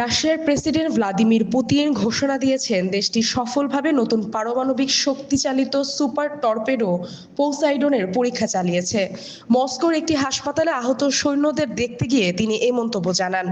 রাশিয়ার president Vladimir Putin ঘোষণা দিয়েছেন, দেশটি সফলভাবে নতুন পারমাণবিক শক্তিচালিত সুপার টর্পেডো পোসাইডনের পরীক্ষা চালিয়েছে। মস্কোর একটি হাসপাতালে আহত সৈন্যদের দেখতে গিয়ে তিনি এই মন্তব্য জানান।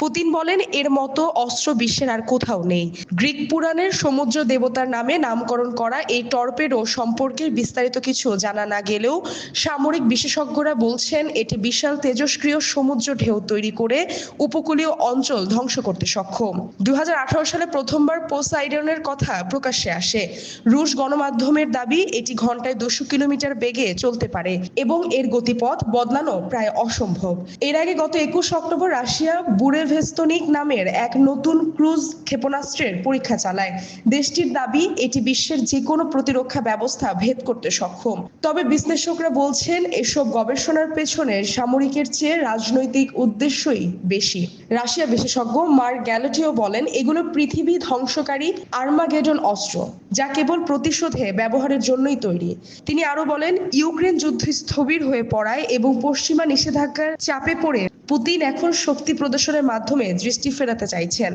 পুতিন বলেন, এর মতো অস্ত্র বিশ্বের আর কোথাও নেই। গ্রিক পুরাণের সমুদ্র দেবতার নামে নামকরণ করা এই টর্পেডো সম্পর্কে বিস্তারিত কিছু জানা না গেলেও সামরিক বিশেষজ্ঞরা বলছেন, এটি বিশাল তেজস্ক্রিয় সমুদ্র ঢেউ তৈরি করে উপকূলীয় অঞ্চল ধ্বংস করতে সক্ষম। দু হাজার আঠারো সালে প্রথমবার পোসাইডনের কথা প্রকাশ্যে আসে। রুশ গণমাধ্যমের দাবি, এটি ঘন্টায় দুশো কিলোমিটার বেগে চলতে পারে এবং এর গতিপথ বদলানো প্রায় অসম্ভব। এর আগে গত একুশ অক্টোবর রাশিয়া বুরেভেস্তনিক নামের এক নতুন ক্রুজ ক্ষেপণাস্ত্রের পরীক্ষা চালায়। দেশটির দাবি, এটি বিশ্বের যে কোনো প্রতিরক্ষা ব্যবস্থা ভেদ করতে সক্ষম। তবে বিশ্লেষকরা বলছেন, এসব গবেষণার পেছনে সামরিকের চেয়ে রাজনৈতিক উদ্দেশ্যই বেশি। রাশিয়া বিশেষজ্ঞ মার্ক গ্যালাটিও বলেন, এগুলো পৃথিবী ধ্বংসকারী আর্মাগেডন অস্ত্র, যা কেবল প্রতিশোধে ব্যবহারের জন্যই তৈরি। তিনি আরও বলেন, ইউক্রেন যুদ্ধ স্থবির হয়ে পড়ায় এবং পশ্চিমা নিষেধাজ্ঞার চাপে পড়ে পুতিন এখন শক্তি প্রদর্শনের মাধ্যমে দৃষ্টি ফেরাতে চাইছেন।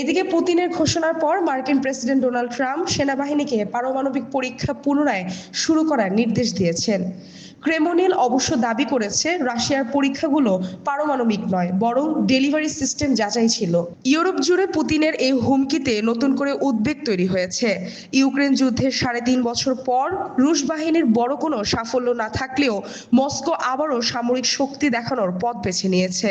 এদিকে পুতিনের ঘোষণার পর মার্কিন প্রেসিডেন্ট ডোনাল্ড ট্রাম্প সেনাবাহিনীকে পারমাণবিক পরীক্ষা পুনরায় শুরু করার নির্দেশ দিয়েছেন। ক্রেমনিল অবশ্য দাবি করেছে, রাশিয়ার পরীক্ষাগুলো পারমাণবিক নয়, বরং ডেলিভারি সিস্টেম যাচাই ছিল। ইউরোপ জুড়ে পুতিনের এই হুমকিতে নতুন করে উদ্বেগ তৈরি হয়েছে। ইউক্রেন যুদ্ধের সাড়ে তিন বছর পর রুশ বাহিনীর বড় কোনো সাফল্য না থাকলেও মস্কো আবারও সামরিক শক্তি দেখানোর পথ বেছে নিয়েছে।